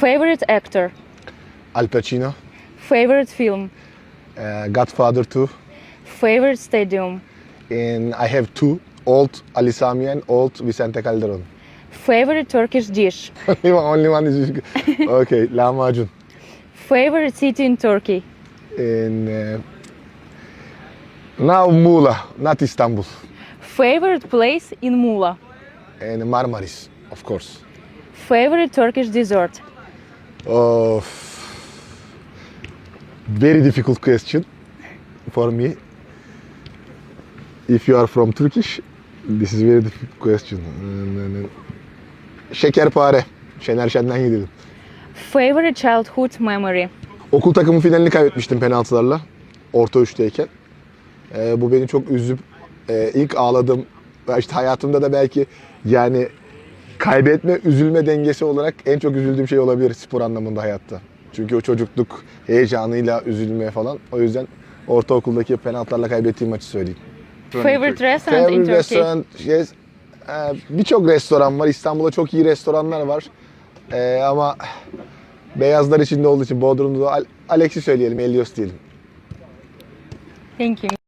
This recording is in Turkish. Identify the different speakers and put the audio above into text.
Speaker 1: Favorite actor.
Speaker 2: Al Pacino,
Speaker 1: Favorite film.
Speaker 2: uh, Godfather 2,
Speaker 1: Favorite stadium.
Speaker 2: and I have two, old Ali Sami and old Vicente Calderon.
Speaker 1: Favorite Turkish dish.
Speaker 2: Only one- Only one is okay, lahmacun.
Speaker 1: Favorite city in Turkey.
Speaker 2: In uh, now Mula, not Istanbul,
Speaker 1: Favorite place in Mula?
Speaker 2: and Marmaris, of course.
Speaker 1: Favorite Turkish dessert.
Speaker 2: Oh, very difficult question for me. If you are from Turkish, this is very difficult question. Şekerpare. Şener Şen'den yedim.
Speaker 1: Favorite childhood memory.
Speaker 2: Okul takımı finalini kaybetmiştim penaltılarla. Orta üçteyken. Ee, bu beni çok üzüp e, ilk ağladım. İşte hayatımda da belki yani kaybetme, üzülme dengesi olarak en çok üzüldüğüm şey olabilir spor anlamında hayatta. Çünkü o çocukluk heyecanıyla üzülme falan. O yüzden ortaokuldaki penaltılarla kaybettiğim maçı söyleyeyim.
Speaker 1: Favorite restaurant in
Speaker 2: Favorite
Speaker 1: Turkey.
Speaker 2: restaurant, yes. Ee, Birçok restoran var. İstanbul'da çok iyi restoranlar var. Ee, ama beyazlar içinde olduğu için Bodrum'da da Al- Alex'i söyleyelim, Elios diyelim.
Speaker 1: Thank you.